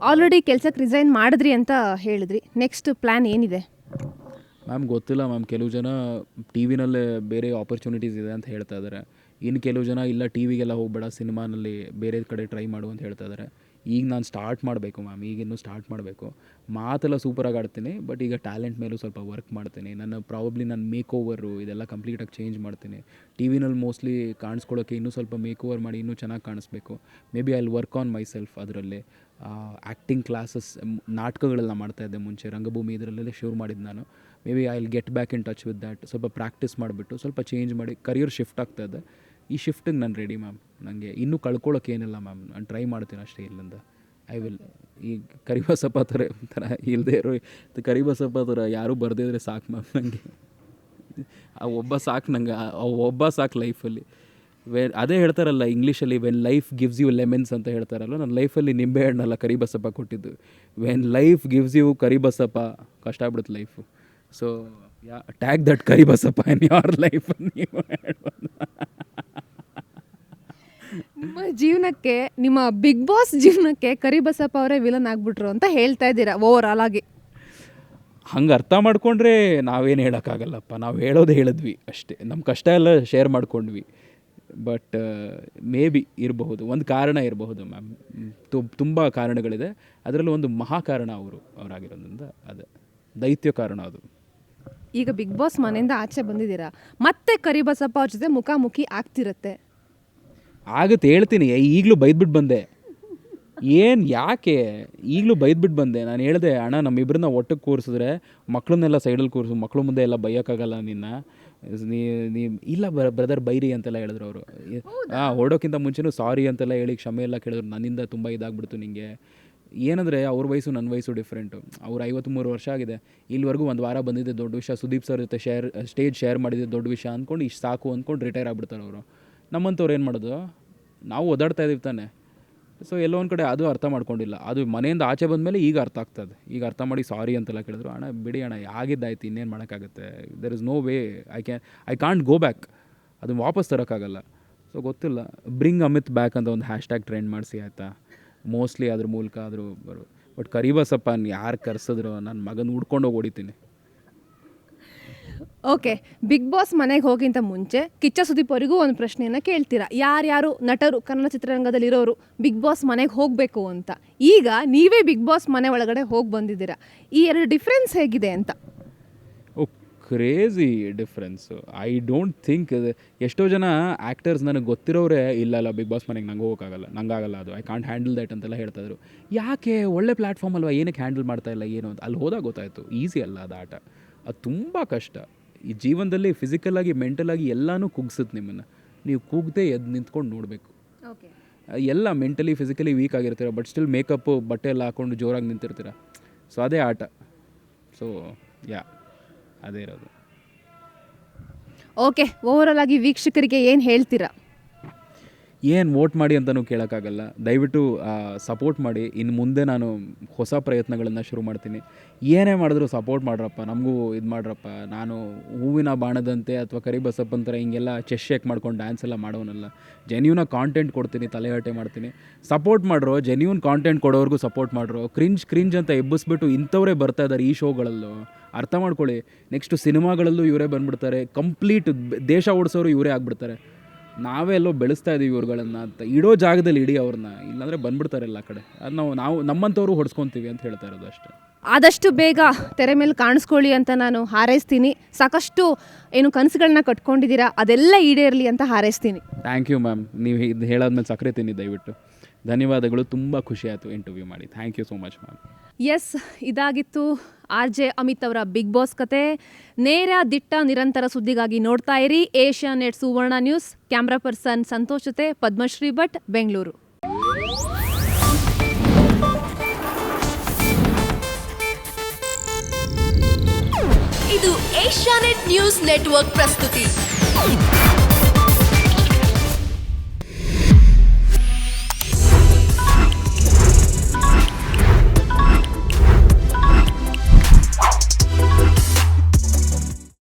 Already ಕೆಲ್ಸಕ್ಕೆ resign ಮಾಡಿದ್ರಿ ಅಂತ ಹೇಳಿದ್ರಿ. ನೆಕ್ಸ್ಟ್ ಪ್ಲ್ಯಾನ್ ಏನಿದೆ? ಮ್ಯಾಮ್ ಗೊತ್ತಿಲ್ಲ ಮ್ಯಾಮ್ ಕೆಲವು ಜನ ಟಿ ವಿನಲ್ಲೇ ಬೇರೆ ಆಪರ್ಚುನಿಟೀಸ್ ಇದೆ ಅಂತ ಹೇಳ್ತಾ ಇದ್ದಾರೆ ಇನ್ನು ಕೆಲವು ಜನ ಇಲ್ಲ ಟಿ ವಿಗೆಲ್ಲ ಹೋಗಬೇಡ ಸಿನಿಮಾನಲ್ಲಿ ಬೇರೆ ಕಡೆ ಟ್ರೈ ಮಾಡು ಅಂತ ಹೇಳ್ತಾ ಇದ್ದಾರೆ ಈಗ ನಾನು ಸ್ಟಾರ್ಟ್ ಮಾಡಬೇಕು ಮ್ಯಾಮ್ ಈಗಿನ್ನೂ ಸ್ಟಾರ್ಟ್ ಮಾಡಬೇಕು. ಮಾತೆಲ್ಲ ಸೂಪರಾಗಿ ಆಡ್ತೀನಿ ಬಟ್ ಈಗ ಟ್ಯಾಲೆಂಟ್ ಮೇಲೂ ಸ್ವಲ್ಪ ವರ್ಕ್ ಮಾಡ್ತೀನಿ. ನನ್ನ ಪ್ರಾಬಬ್ಲಿ ನಾನು ಮೇಕ್ ಓವರು ಇದೆಲ್ಲ ಕಂಪ್ಲೀಟಾಗಿ ಚೇಂಜ್ ಮಾಡ್ತೀನಿ. ಟಿ ವಿನಲ್ಲಿ ಮೋಸ್ಟ್ಲಿ ಕಾಣಿಸ್ಕೊಳ್ಳೋಕೆ ಇನ್ನೂ ಸ್ವಲ್ಪ ಮೇಕ್ ಓವರ್ ಮಾಡಿ ಇನ್ನೂ ಚೆನ್ನಾಗಿ ಕಾಣಿಸ್ಬೇಕು. Maybe I work on myself ಅದರಲ್ಲಿ ಆ್ಯಕ್ಟಿಂಗ್ ಕ್ಲಾಸಸ್ ನಾಟಕಗಳೆಲ್ಲ ಮಾಡ್ತಾಯಿದ್ದೆ ಮುಂಚೆ. ರಂಗಭೂಮಿ ಇದರಲ್ಲೆಲ್ಲ ಶುರು ಮಾಡಿದ್ದು ನಾನು. Maybe I get back in touch with that ಸ್ವಲ್ಪ ಪ್ರಾಕ್ಟೀಸ್ ಮಾಡಿಬಿಟ್ಟು ಸ್ವಲ್ಪ ಚೇಂಜ್ ಮಾಡಿ ಕರಿಯರ್ ಶಿಫ್ಟ್ ಆಗ್ತಾ ಇದೆ. ಈ ಶಿಫ್ಟಿಗೆ ನಾನು ರೆಡಿ ಮ್ಯಾಮ್ ನನಗೆ ಇನ್ನೂ ಕಳ್ಕೊಳ್ಳೋಕೆ ಏನಿಲ್ಲ ಮ್ಯಾಮ್ ನಾನು ಟ್ರೈ ಮಾಡ್ತೀನಿ ಅಷ್ಟೇ ಇಲ್ಲಿಂದ. ಐ ವಿಲ್ ಈ ಕರಿಬಸಪ್ಪ ಥರ ಥರ ಇಲ್ಲದೆ ಇರೋ ಕರಿಬಸಪ್ಪ ಥರ ಯಾರೂ ಬರ್ದಿದ್ರೆ ಸಾಕು ಮ್ಯಾಮ್ ನನಗೆ ಆ ಒಬ್ಬ ಸಾಕು ನಂಗೆ, ಆ ಒಬ್ಬ ಸಾಕು ಲೈಫಲ್ಲಿ ವೆ, ಅದೇ ಹೇಳ್ತಾರಲ್ಲ ಇಂಗ್ಲೀಷಲ್ಲಿ when life gives you lemons ಅಂತ ಹೇಳ್ತಾರಲ್ಲ ನನ್ನ ಲೈಫಲ್ಲಿ ನಿಂಬೆ ಹಣ್ಣಲ್ಲ ಕರಿಬಸಪ್ಪ ಕೊಟ್ಟಿದ್ದು. When life gives you Karibasappa ಕಷ್ಟ ಆಗ್ಬಿಡುತ್ತೆ life so yeah tag that Karibasappa in your life ನೀವು ಹೇಳ್ಬೋದು. ನಿಮ್ಮ ಜೀವನಕ್ಕೆ ನಿಮ್ಮ ಬಿಗ್ ಬಾಸ್ ಜೀವನಕ್ಕೆ ಕರಿಬಸಪ್ಪ ಅವರೇ ವಿಲನ್ ಆಗ್ಬಿಟ್ರು ಅಂತ ಹೇಳ್ತಾ ಇದ್ದೀರಾ ಓವರ್ ಆಲ್ ಆಗಿ? ಹಂಗೆ ಅರ್ಥ ಮಾಡ್ಕೊಂಡ್ರೆ ನಾವೇನು ಹೇಳೋಕ್ಕಾಗಲ್ಲಪ್ಪ. ನಾವು ಹೇಳೋದು ಹೇಳಿದ್ವಿ ಅಷ್ಟೇ. ನಮ್ಮ ಕಷ್ಟ ಎಲ್ಲ ಶೇರ್ ಮಾಡ್ಕೊಂಡ್ವಿ. ಬಟ್ ಮೇ ಬಿ ಇರಬಹುದು. ಒಂದು ಕಾರಣ ಇರಬಹುದು ಮ್ಯಾಮ್ ತುಂಬ ಕಾರಣಗಳಿದೆ. ಅದರಲ್ಲೂ ಒಂದು ಮಹಾ ಕಾರಣ ಅವರು ಅವರಾಗಿರೋದ್ರಿಂದ ಅದು. ದೈತ್ಯ ಕಾರಣ ಅದು. ಈಗ ಬಿಗ್ ಬಾಸ್ ಮನೆಯಿಂದ ಆಚೆ ಬಂದಿದ್ದೀರಾ? ಮತ್ತೆ ಕರಿಬಸಪ್ಪ ಅವ್ರ ಜೊತೆ ಮುಖಾಮುಖಿ ಆಗ್ತಿರತ್ತೆ. ಆಗುತ್ತೆ ಹೇಳ್ತೀನಿ. ಈಗಲೂ ಬೈದ್ಬಿಟ್ಟು ಬಂದೆ. ಏನು ಯಾಕೆ? ಈಗಲೂ ಬೈದ್ಬಿಟ್ಟು ಬಂದೆ. ನಾನು ಹೇಳಿದೆ ಅಣ್ಣ ನಮ್ಮಿಬ್ಬರನ್ನ ಒಟ್ಟಿಗೆ ಕೂರಿಸಿದ್ರೆ ಮಕ್ಕಳನ್ನೆಲ್ಲ ಸೈಡಲ್ಲಿ ಕೂರಿಸು ಮಕ್ಕಳು ಮುಂದೆ ಎಲ್ಲ ಬೈಯೋಕ್ಕಾಗಲ್ಲ ನಿನ್ನ. ನೀ ನೀ ಇಲ್ಲ ಬ್ರದರ್ ಬೈರಿ ಅಂತೆಲ್ಲ ಹೇಳಿದ್ರು ಅವರು. ಹಾಂ ಹೊರಡೋಕ್ಕಿಂತ ಮುಂಚೆನೂ ಸಾರಿ ಅಂತೆಲ್ಲ ಹೇಳಿ ಕ್ಷಮೆ ಎಲ್ಲ ಕೇಳಿದ್ರು. ನನ್ನಿಂದ ತುಂಬ ಇದಾಗ್ಬಿಡ್ತು ನಿಮಗೆ ಏನಂದರೆ ಅವ್ರ ವಯಸ್ಸು ನನ್ನ ವಯಸ್ಸು ಡಿಫ್ರೆಂಟು ಅವ್ರು ಐವತ್ತ್ಮೂರು ವರ್ಷ ಆಗಿದೆ. ಇಲ್ಲಿವರೆಗೂ ಒಂದು ವಾರ ಬಂದಿದ್ದೆ ದೊಡ್ಡ ವಿಷಯ. ಸುದೀಪ್ ಸರ್ ಜೊತೆ ಶೇರ್ ಸ್ಟೇಜ್ ಶೇರ್ ಮಾಡಿದ್ದೆ ದೊಡ್ಡ ವಿಷಯ ಅಂದ್ಕೊಂಡು ಇಷ್ಟು ಸಾಕು ಅಂದ್ಕೊಂಡು ರಿಟೈರ್ ಆಗ್ಬಿಡ್ತಾರೆ ಅವರು. ನಮ್ಮಂಥವ್ರು ಏನು ಮಾಡೋದು? ನಾವು ಓದಾಡ್ತಾ ಇದೀವಿ ತಾನೆ. ಸೊ ಎಲ್ಲೋ ಒಂದು ಕಡೆ ಅದು ಅರ್ಥ ಮಾಡ್ಕೊಂಡಿಲ್ಲ. ಅದು ಮನೆಯಿಂದ ಆಚೆ ಬಂದ ಮೇಲೆ ಈಗ ಅರ್ಥ ಆಗ್ತದೆ. ಈಗ ಅರ್ಥ ಮಾಡಿ ಸಾರಿ ಅಂತೆಲ್ಲ ಕೇಳಿದ್ರು, ಅಣ್ಣ, ಬಿಡಿ ಅಣ್ಣ ಆಗಿದ್ದಾಯ್ತು ಇನ್ನೇನು ಮಾಡೋಕ್ಕಾಗುತ್ತೆ? There is no way I can I can't go back ಅದನ್ನು ವಾಪಸ್ ತರೋಕ್ಕಾಗಲ್ಲ. ಸೊ ಗೊತ್ತಿಲ್ಲ. ಬ್ರಿಂಗ್ ಅಮಿತ್ ಬ್ಯಾಕ್ ಅಂತ ಒಂದು ಹ್ಯಾಶ್ ಟ್ಯಾಗ್ ಟ್ರೆಂಡ್ ಮಾಡಿಸಿ, ಆಯಿತಾ? ಮೋಸ್ಟ್ಲಿ ಅದ್ರ ಮೂಲಕ ಆದರೂ ಬರು ಬಟ್ ಕರಿಬಸಪ್ಪ ಯಾರು ಕರೆಸಿದ್ರು? ನನ್ನ ಮಗನ ಹುಡ್ಕೊಂಡು ಹೋಗಿ ಹೊಡಿತೀನಿ. ಓಕೆ ಬಿಗ್ ಬಾಸ್ ಮನೆಗೆ ಹೋಗಿಂತ ಮುಂಚೆ ಕಿಚ್ಚ ಸುದೀಪ್ ಅವರಿಗೂ ಒಂದು ಪ್ರಶ್ನೆಯನ್ನು ಕೇಳ್ತೀರಾ? ಯಾರ್ಯಾರು ನಟರು, ಕನ್ನಡ ಚಿತ್ರರಂಗದಲ್ಲಿ ಇರೋರು ಬಿಗ್ ಬಾಸ್ ಮನೆಗೆ ಹೋಗಬೇಕು ಅಂತ? ಈಗ ನೀವೇ ಬಿಗ್ ಬಾಸ್ ಮನೆ ಒಳಗಡೆ ಹೋಗಿ ಬಂದಿದ್ದೀರಾ? ಈ ಎರಡು ಡಿಫ್ರೆನ್ಸ್ ಹೇಗಿದೆ ಅಂತ? ಓ crazy difference I don't think ಎಷ್ಟೋ ಜನ ಆ್ಯಕ್ಟರ್ಸ್ ನನಗೆ ಗೊತ್ತಿರೋರೇ ಇಲ್ಲ ಇಲ್ಲ ಬಿಗ್ ಬಾಸ್ ಮನೆಗೆ ನಂಗೆ ಹೋಗೋಕ್ಕಾಗಲ್ಲ ನಂಗಾಗಲ್ಲ ಅದು. ಐ ಕಾಂಟ್ ಹ್ಯಾಂಡಲ್ ದಟ್ ಅಂತೆಲ್ಲ ಹೇಳ್ತಾಯಿದ್ರು ಯಾಕೆ ಒಳ್ಳೆ ಪ್ಲ್ಯಾಟ್ಫಾರ್ಮ್ ಅಲ್ವಾ? ಏನಕ್ಕೆ ಹ್ಯಾಂಡಲ್ ಮಾಡ್ತಾ ಇಲ್ಲ, ಏನು ಅಂತ? ಅಲ್ಲಿ ಹೋದಾಗ ಗೊತ್ತಾಯಿತು. ಈಸಿ ಅಲ್ಲ ಅದು ಆಟ. ಅದು ತುಂಬ ಕಷ್ಟ. ಈ ಜೀವನದಲ್ಲಿ ಫಿಸಿಕಲಾಗಿ ಮೆಂಟಲಾಗಿ ಎಲ್ಲನೂ ಕುಗ್ಸುತ್ತೆ ನಿಮ್ಮನ್ನು. ನೀವು ಕೂಗದೆ ಎದ್ದು ನಿಂತ್ಕೊಂಡು ನೋಡಬೇಕು. ಎಲ್ಲ ಮೆಂಟಲಿ ಫಿಸಿಕಲಿ ವೀಕ್ ಆಗಿರ್ತೀರ ಬಟ್ ಸ್ಟಿಲ್ ಮೇಕಪ್ಪು ಬಟ್ಟೆ ಎಲ್ಲ ಹಾಕೊಂಡು ಜೋರಾಗಿ ನಿಂತಿರ್ತೀರ. ಸೊ ಅದೇ ಆಟ. ಸೊ ಯಾ ಅದೇ ಇರೋದು. ಓಕೆ ಓವರಾಲ್ ಆಗಿ ವೀಕ್ಷಕರಿಗೆ ಏನು ಹೇಳ್ತೀರಾ? ಏನು ವೋಟ್ ಮಾಡಿ ಅಂತಲೂ ಕೇಳೋಕ್ಕಾಗಲ್ಲ. ದಯವಿಟ್ಟು ಸಪೋರ್ಟ್ ಮಾಡಿ. ಇನ್ನು ಮುಂದೆ ನಾನು ಹೊಸ ಪ್ರಯತ್ನಗಳನ್ನು ಶುರು ಮಾಡ್ತೀನಿ. ಏನೇ ಮಾಡಿದ್ರು ಸಪೋರ್ಟ್ ಮಾಡ್ರಪ್ಪ. ನಮಗೂ ಇದು ಮಾಡ್ರಪ್ಪ. ನಾನು ಹೂವಿನ ಬಾಣದಂತೆ ಅಥವಾ ಕರಿಬಸಪ್ಪನ ಥರ ಹಿಂಗೆಲ್ಲ ಚೆಸ್ ಶೇಕ್ ಮಾಡ್ಕೊಂಡು ಡ್ಯಾನ್ಸ್ ಎಲ್ಲ ಮಾಡೋನಲ್ಲ. ಜೆನ್ಯೂನಾಗಿ ಕಾಂಟೆಂಟ್ ಕೊಡ್ತೀನಿ, ತಲೆಹರಟೆ ಮಾಡ್ತೀನಿ. ಸಪೋರ್ಟ್ ಮಾಡ್ರೋ ಜೆನ್ಯೂನ್ ಕಾಂಟೆಂಟ್ ಕೊಡೋರ್ಗೂ ಸಪೋರ್ಟ್ ಮಾಡ್ರೋ ಕ್ರಿಂಜ್ ಕ್ರಿಂಜ್ ಅಂತ ಎಬ್ಬಿಸ್ಬಿಟ್ಟು ಇಂಥವರೇ ಬರ್ತಾ ಇದ್ದಾರೆ ಈ ಶೋಗಳಲ್ಲೂ, ಅರ್ಥ ಮಾಡ್ಕೊಳ್ಳಿ. ನೆಕ್ಸ್ಟು ಸಿನಿಮಾಗಳಲ್ಲೂ ಇವರೇ ಬಂದ್ಬಿಡ್ತಾರೆ. ಕಂಪ್ಲೀಟ್ ದೇಶ ಓಡಿಸೋರು ಇವರೇ ಆಗ್ಬಿಡ್ತಾರೆ. ನಾವೇ ಎಲ್ಲೋ ಬೆಳೆಸ್ತಾ ಇದ್ದೀವಿ ಇವ್ರುಗಳನ್ನು ಅಂತ ಇಡೋ ಜಾಗದಲ್ಲಿ ಇಡಿ ಅವ್ರನ್ನ ಇಲ್ಲಾಂದರೆ ಬಂದ್ಬಿಡ್ತಾರೆ ಎಲ್ಲ ಕಡೆ. ಅದು ನಾವು ನಾವು ನಮ್ಮಂಥವ್ರು ಹೊಡ್ಸ್ಕೊತೀವಿ ಅಂತ ಹೇಳ್ತಾ ಇರೋದು ಅಷ್ಟೇ. ಆದಷ್ಟು ಬೇಗ ತೆರೆ ಮೇಲೆ ಕಾಣಿಸ್ಕೊಳ್ಳಿ ಅಂತ ನಾನು ಹಾರೈಸ್ತೀನಿ. ಸಾಕಷ್ಟು ಏನು ಕನಸುಗಳನ್ನ ಕಟ್ಕೊಂಡಿದ್ದೀರಾ ಅದೆಲ್ಲ ಈಡೇರಲಿ ಅಂತ ಹಾರೈಸ್ತೀನಿ. ಥ್ಯಾಂಕ್ ಯು ಮ್ಯಾಮ್ ನೀವು ಇದು ಹೇಳಾದ್ಮೇಲೆ ಸಕ್ಕರೆ ತಿನ್ನಿ ದಯವಿಟ್ಟು. ಧನ್ಯವಾದಗಳು ತುಂಬ ಖುಷಿ ಆಯಿತು ಇಂಟರ್ವ್ಯೂ ಮಾಡಿ thank you so much ma'am yes ಇದಾಗಿತ್ತು ಆರ್ ಜೆ ಅಮಿತ್ ಅವರ ಬಿಗ್ ಬಾಸ್ ಕತೆ. ನೇರ ದಿಟ್ಟ ನಿರಂತರ ಸುದ್ದಿಗಾಗಿ ನೋಡ್ತಾ ಇರಿ Asianet Suvarna news. Camera person Santosh ಜೊತೆ ಪದ್ಮಶ್ರೀ ಭಟ್ ಬೆಂಗಳೂರು. ಇದು ಏಷ್ಯಾನೆಟ್ ನ್ಯೂಸ್ ನೆಟ್ವರ್ಕ್ ಪ್ರಸ್ತುತಿ.